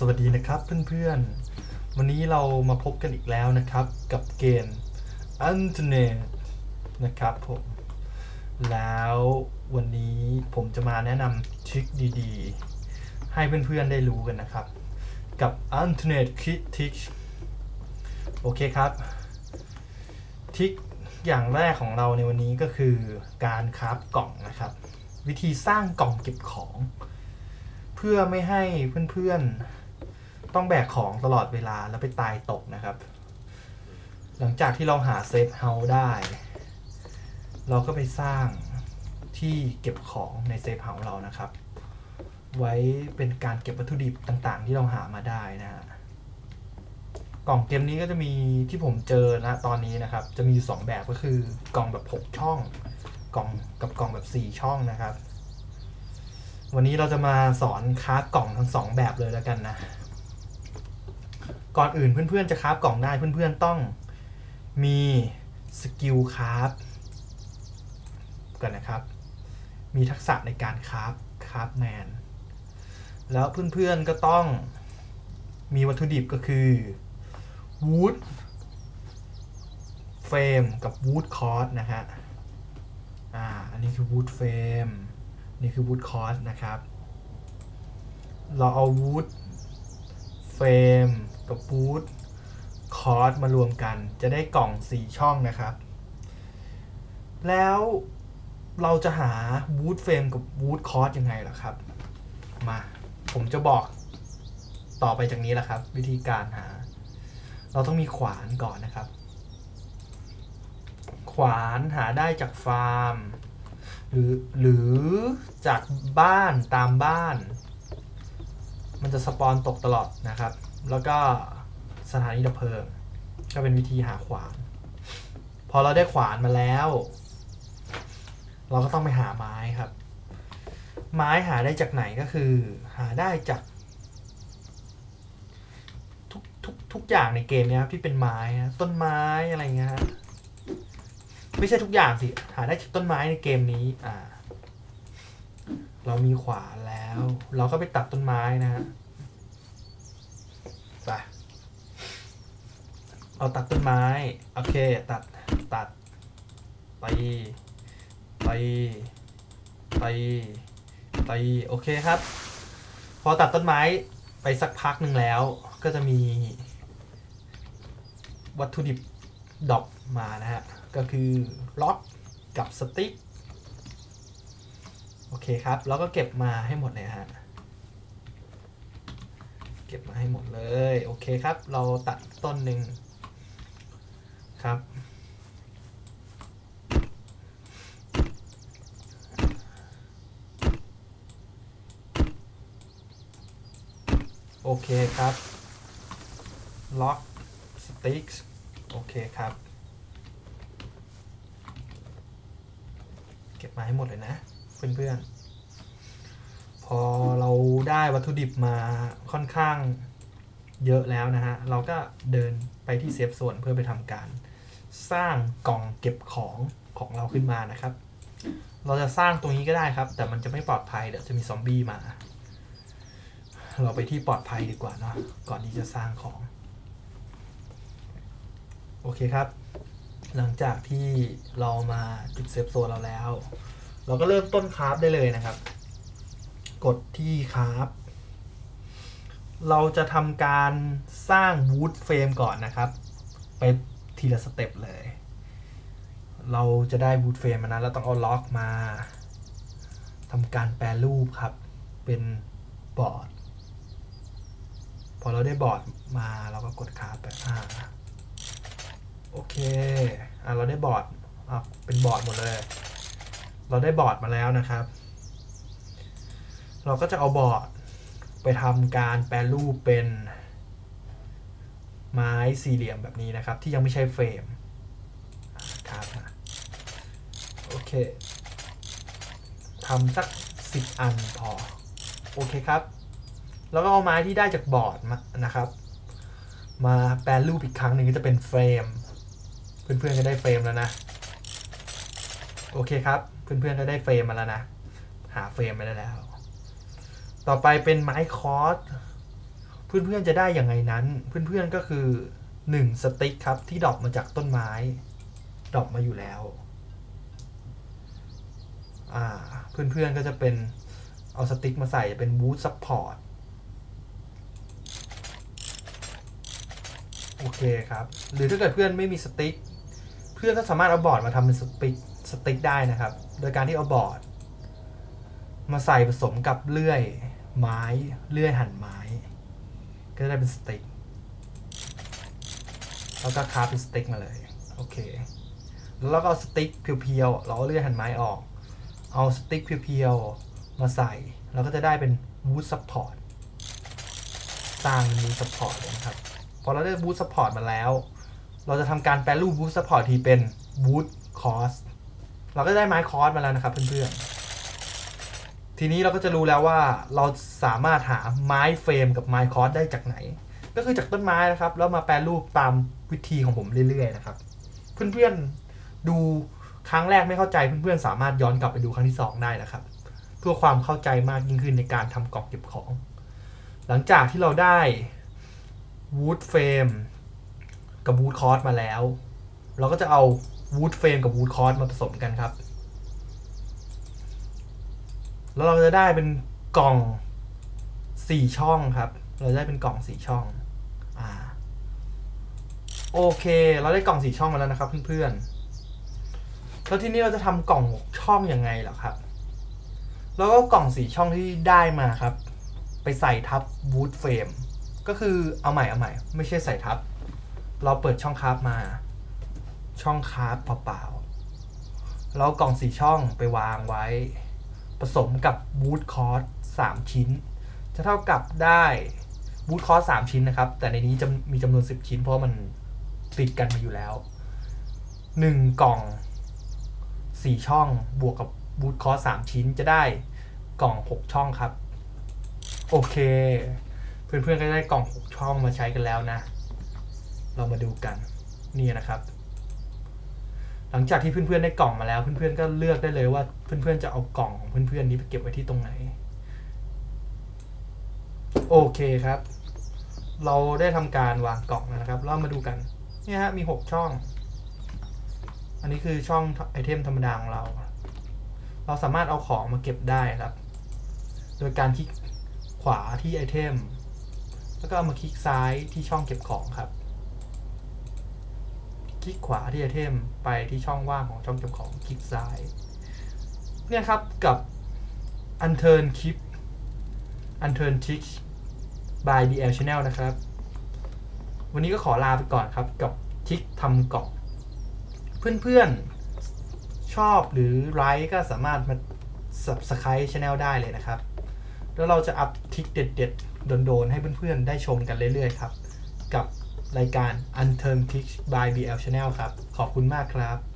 สวัสดีนะครับเพื่อนๆ วันนี้เรามาพบกันอีกแล้วนะครับกับเกม a n t o n e t นะครับผมแล้ววันนี้ผมจะมาแนะนำทริคดีๆ ให้เพื่อนๆได้รู้กันนะครับ กับ a n t o n e t Kit Trick โอเคครับทริคอย่างแรกของเราในวันนี้ก็คือการคราฟกล่องนะครับ วิธีสร้างกล่องเก็บของ เพื่อไม่ให้เพื่อนๆ ต้องแบกของตลอดเวลาแล้วไปตายตกนะครับ หลังจากที่เราหาเซฟเฮาส์ได้ เราก็ไปสร้างที่เก็บของในเซฟเฮาส์เรานะครับ ไว้เป็นการเก็บวัตถุดิบต่างๆ ที่เราหามาได้นะฮะกล่องเกมนี้ก็จะมีที่ผมเจอนะตอนนี้นะครับ จะมีอยู่สองแบบก็คือกล่องแบบ 6 ช่อง กล่องกับกล่องแบบ 4 ช่องนะครับ วันนี้เราจะมาสอนคราฟกล่องทั้งสองแบบเลยแล้วกันนะ ก่อนอื่นเพื่อนๆจะคราฟกล่องได้เพื่อนๆต้องมีสกิลคราฟกันนะครับ มีทักษะในการคราฟคราฟแมนแล้วเพื่อนๆก็ต้องมีวัตถุดิบก็คือวูดเฟรมกับวูดคอร์สนะฮะอ่าอันนี้คือวูดเฟรมนี่คือวูดคอร์สนะครับ เราเอาวูดเฟรม กับวูดคอร์สมารวมกัน จะได้กล่อง 4 ช่องนะครับ แล้วเราจะหาวูดเฟรมกับวูดคอร์สยังไงล่ะครับ มาผมจะบอกต่อไปจากนี้แหละครับ วิธีการหา เราต้องมีขวานก่อนนะครับ ขวานหาได้จากฟาร์ม หรือหรือจากบ้านตามบ้าน มันจะสปอนตกตลอดนะครับ แล้วก็สถานีดับเพลิงก็เป็นวิธีหาขวาน พอเราได้ขวานมาแล้ว เราก็ต้องไปหาไม้ครับ ไม้หาได้จากไหนก็คือ หาได้จาก ทุกทุกทุกอย่างในเกมเนี้ยครับที่เป็นไม้นะต้นไม้อะไรเงี้ยฮะไม่ใช่ทุกอย่างสิ หาได้จากต้นไม้ในเกมนี้ อ่า เรามีขวานแล้ว เราก็ไปตัดต้นไม้นะฮะ ไป เราตัดต้นไม้ โอเค ตัด ตัดไปไปไปไปโอเคครับ พอตัดต้นไม้ไปสักพักหนึ่งแล้ว ก็จะมี วัตถุดิบดอปมานะฮะ ก็คือล็อกกับสติ๊ก โอเคครับ แล้วก็เก็บมาให้หมดเลยฮะ เก็บมาให้หมดเลย โอเคครับ เราตัดต้นหนึ่ง ครับ โอเคครับ ล็อกสติ๊กโอเคครับ เก็บมาให้หมดเลยนะ เพื่อนๆ พอเราได้วัตถุดิบมาค่อนข้างเยอะแล้วนะฮะ เราก็เดินไปที่เซฟโซนเพื่อไปทำการ สร้างกล่องเก็บของของเราขึ้นมานะครับ เราจะสร้างตรงนี้ก็ได้ครับ แต่มันจะไม่ปลอดภัยเดี๋ยวจะมีซอมบี้มา เราไปที่ปลอดภัยดีกว่าเนาะก่อนที่จะสร้างของ โอเคครับ หลังจากที่เรามาจุดเซฟโซนเราแล้ว เราก็เริ่มต้นคราฟได้เลยนะครับ กดที่คราฟเราจะทำการสร้างวูดเฟรมก่อนนะครับ ไป ทีละสเต็ปเลย เราจะได้วูดเฟรมมานะเราต้องเอาล็อกมาทำการแปรรูปครับ เป็นบอร์ด พอเราได้บอร์ดมาเราก็กดคราไปอ่าโอเคอะเราได้บอร์ดอะเป็นบอร์ดหมดเลย เราได้บอร์ดมาแล้วนะครับ เราก็จะเอาบอร์ดไปทำการแปรรูปเป็น ไม้สี่เหลี่ยมแบบนี้นะครับ ที่ยังไม่ใช่เฟรมอะครับโอเคทำสักสิบอันพอ โอเคครับ แล้วก็เอาไม้ที่ได้จากบอร์ดมานะครับ มาแปรรูปอีกครั้งหนึ่งก็จะเป็นเฟรม เพื่อนๆก็ได้เฟรมแล้วนะ โอเคครับ เพื่อนๆก็ได้เฟรมมาแล้วนะ หาเฟรมมาได้แล้ว ต่อไปเป็นไม้คอร์ส เพื่อนๆจะได้อย่างไงนั้น เพื่อนๆก็คือ 1 สติ๊กครับที่ดรอปมาจากต้นไม้ดรอปมาอยู่แล้วอ่าเพื่อนๆก็จะเป็นเอาสติ๊กมาใส่เป็นบูทซัพพอร์ตโอเคครับ หรือถ้าเกิดเพื่อนไม่มีสติ๊กเพื่อนก็สามารถเอาบอร์ดมาทำเป็นสติ๊กสติ๊กได้นะครับ โดยการที่เอาบอร์ด มาใส่ผสมกับเลื่อยไม้เลื่อยหั่นไม้ ก็จะได้เป็นสติ๊กแล้วก็คาเป็นสติ๊กมาเลย โอเค แล้วเราก็เอาสติ๊กเพียวๆ เราก็เลื่อยหันไม้ออก เอาสติ๊กเพียวๆ มาใส่ เราก็จะได้เป็นวูดซัพพอร์ต สร้างเป็นวูดซัพพอร์ตนะครับ พอเราได้บูทซัพพอร์ตมาแล้ว เราจะทำการแปลรูปบูทซัพพอร์ตทีเป็นบูทคอส เราก็ได้ไม้คอสมาแล้วนะครับเพื่อนๆ ทีนี้เราก็จะรู้แล้วว่าเราสามารถหาไม้เฟรมกับไม้คอสได้จากไหน ก็คือจากต้นไม้นะครับ แล้วมาแปลรูปตามวิธีของผมเรื่อยๆนะครับ เพื่อนๆดูครั้งแรกไม่เข้าใจเพื่อนๆสามารถย้อนกลับไปดูครั้งที่สองได้นะครับ เพื่อความเข้าใจมากยิ่งขึ้นในการทำกล่องเก็บของ หลังจากที่เราได้วูดเฟรมกับวูดคอร์สมาแล้ว เราก็จะเอาวูดเฟรมกับวูดคอร์สมาผสมกันครับ แล้วเราจะได้เป็นกล่องสี่ช่องครับ เราได้เป็นกล่องสี่ช่อง อ่า โอเค เราได้กล่องสี่ช่องมาแล้วนะครับเพื่อนๆ แล้วทีนี้เราจะทำกล่องหกช่องยังไงเหรอครับ แล้วก็กล่องสี่ช่องที่ได้มาครับ ไปใส่ทับวูดเฟรม ก็คือเอาใหม่เอาใหม่ ไม่ใช่ใส่ทับ เราเปิดช่องคราฟมา ช่องคราฟเปล่าๆเรากล่องสี่ช่องไปวางไว้ ผสมกับบูทคอร์สสามชิ้น จะเท่ากับได้บูทคอร์สสามชิ้นนะครับ แต่ในนี้จะมีจำนวนสิบชิ้นเพราะมันติดกันมาอยู่แล้วหนึ่งกล่องสี่ช่องบวกกับบูทคอร์สสามชิ้นจะได้กล่องหกช่องครับ โอเค เพื่อนๆก็ได้กล่อง 6 ช่องมาใช้กันแล้วนะ เรามาดูกัน นี่นะครับ หลังจากที่เพื่อนๆได้กล่องมาแล้ว เพื่อนๆก็เลือกได้เลยว่าเพื่อนๆจะเอากล่องของเพื่อนๆนี้ไปเก็บไว้ที่ตรงไหน โอเคครับ เราได้ทำการวางกล่องแล้วนะครับ เรามาดูกันเนี่ยฮะมี 6 ช่อง อันนี้คือช่องไอเทมธรรมดาของเรา เราสามารถเอาของมาเก็บได้ครับ โดยการคลิกขวาที่ไอเทม แล้วก็เอามาคลิกซ้ายที่ช่องเก็บของครับ ลิกขวาที่ไอเทมไปที่ช่องว่างของช่องเก็บของคลิกซ้าย เนี่ยครับกับ unturn clip unturn tick by DL channel นะครับ วันนี้ก็ขอลาไปก่อนครับกับทิกทำกล่องเพื่อนๆ ชอบหรือไลค์ก็สามารถมา subscribe channel ได้เลยนะครับ แล้วเราจะอัพทิกเด็ดๆ โดนๆ ให้เพื่อนๆ ได้ชมกันเรื่อยๆ ครับ กับ รายการ Unterm Tips by BL Channel ครับ ขอบคุณมากครับ